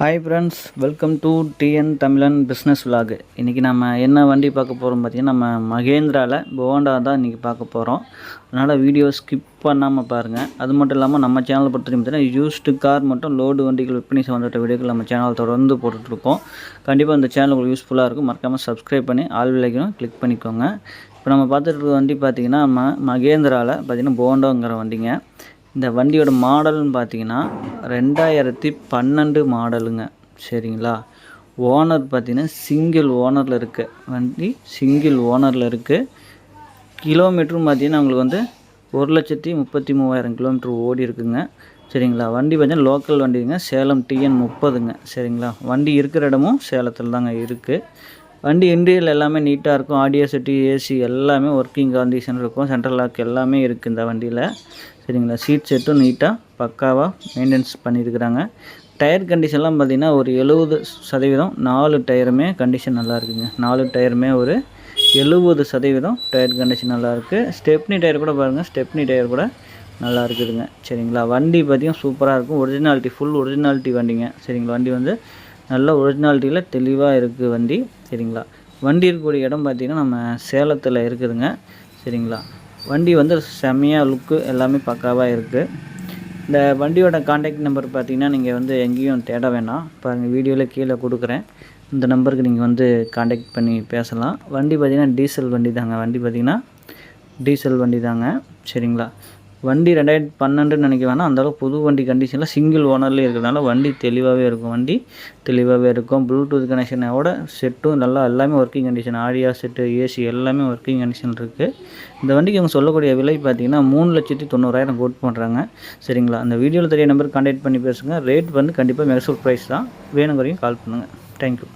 Hi friends welcome to TN Tamizhan business vlog இன்றைக்கி நம்ம என்ன வண்டி பார்க்க போகிறோம் பார்த்தீங்கன்னா நம்ம மகேந்திராவில் போண்டா தான் இன்றைக்கி பார்க்க போகிறோம் அதனால் வீடியோ ஸ்கிப் பண்ணாமல் பாருங்கள் அது மட்டும் இல்லாமல் நம்ம சேனலை பொறுத்த வரைக்கும் பார்த்தீங்கன்னா யூஸ்டு கார் மட்டும் லோடு வண்டிகள் விற்பனை சம்மந்தப்பட்ட வீடியோக்கள் நம்ம சேனல் தொடர்ந்து போட்டுட்ருக்கோம். கண்டிப்பாக இந்த சேனல் உங்களுக்கு யூஸ்ஃபுல்லாக இருக்கும். மறக்காமல் சப்ஸ்கிரைப் பண்ணி ஆல் விலைக்கணும் கிளிக் பண்ணிக்கோங்க. இப்போ நம்ம பார்த்துட்டு வண்டி பார்த்திங்கன்னா ம மகேந்திராவில் பார்த்திங்கன்னா போண்டோங்கிற வண்டிங்க. இந்த வண்டியோட மாடல்னு பார்த்தீங்கன்னா ரெண்டாயிரத்தி பன்னெண்டு மாடலுங்க. சரிங்களா? ஓனர் பார்த்தீங்கன்னா சிங்கிள் ஓனரில் இருக்குது வண்டி சிங்கிள் ஓனரில் இருக்குது கிலோமீட்டரும் பார்த்தீங்கன்னா உங்களுக்கு வந்து ஒரு லட்சத்தி முப்பத்தி மூவாயிரம் கிலோமீட்டர் ஓடி இருக்குங்க. சரிங்களா? வண்டி பார்த்தீங்கன்னா லோக்கல் வண்டிங்க. சேலம் டிஎன் முப்பதுங்க. சரிங்களா? வண்டி இருக்கிற இடமும் சேலத்தில் தாங்க இருக்குது வண்டி இன்டீரியல் எல்லாமே நீட்டாக இருக்கும். ஆடியோ செட்டு ஏசி எல்லாமே ஒர்க்கிங் கண்டிஷன் இருக்கும். சென்ட்ரல் லாக் எல்லாமே இருக்குது இந்த வண்டியில். சரிங்களா? சீட் செட்டும் நீட்டாக பக்காவாக மெயின்டெனன்ஸ் பண்ணியிருக்கிறாங்க டயர் கண்டிஷன்லாம் பார்த்திங்கன்னா ஒரு எழுபது சதவீதம் நாலு டயருமே கண்டிஷன் நல்லா இருக்குங்க. நாலு டயருமே ஒரு எழுபது சதவீதம் டயர் கண்டிஷன் நல்லா இருக்குது ஸ்டெப்னி டயர் கூட பாருங்கள் ஸ்டெப்னி டயர் கூட நல்லா இருக்குதுங்க. சரிங்களா? வண்டி பார்த்திங்கன்னா சூப்பராக இருக்கும். ஒரிஜினாலிட்டி ஃபுல் ஒரிஜினாலிட்டி வண்டிங்க. சரிங்களா? வண்டி வந்து நல்ல ஒரிஜினாலிட்டியில் தெளிவாக இருக்குது வண்டி சரிங்களா? வண்டி இருக்கக்கூடிய இடம் பார்த்திங்கன்னா நம்ம சேலத்தில் இருக்குதுங்க சரிங்களா? வண்டி வந்து செம்மையாக லுக்கு எல்லாமே பக்காவாக இருக்குது இந்த வண்டியோட காண்டாக்ட் நம்பர் பார்த்தீங்கன்னா நீங்கள் வந்து எங்கேயும் தேட வேணாம். பாருங்கள் வீடியோவில் கீழே கொடுக்குறேன். இந்த நம்பருக்கு நீங்கள் வந்து காண்டாக்ட் பண்ணி பேசலாம். வண்டி பார்த்திங்கன்னா டீசல் வண்டி தாங்க. வண்டி பார்த்திங்கன்னா டீசல் வண்டி தாங்க சரிங்களா? வண்டி ரெண்டாயிரத்தி பன்னெண்டுன்னு நினைக்க வேணாம் அந்தளவுக்கு புது வண்டி கண்டிஷனில் சிங்கிள் ஓனர்லேயே இருக்கிறதுனால வண்டி தெளிவாகவே இருக்கும். வண்டி தெளிவாகவே இருக்கும். ப்ளூடூத் கனெக்ஷனோட செட்டும் நல்லா எல்லாமே working condition audio set AC எல்லாமே ஒர்க்கிங் கண்டிஷன் இருக்குது இந்த வண்டிக்கு அவங்க சொல்லக்கூடிய விலை பார்த்தீங்கன்னா மூணு லட்சத்தி தொண்ணூறாயிரம் கோட் பண்ணுறாங்க சரிங்களா? அந்த வீடியோவில் தெரிய நம்பருக்கு கான்டாக்ட் பண்ணி பேசுங்க. ரேட் வந்து கண்டிப்பாக மெகசூல் ப்ரைஸ் தான். வேணுங்கிறதையும் கால் பண்ணுங்கள் தேங்க்யூ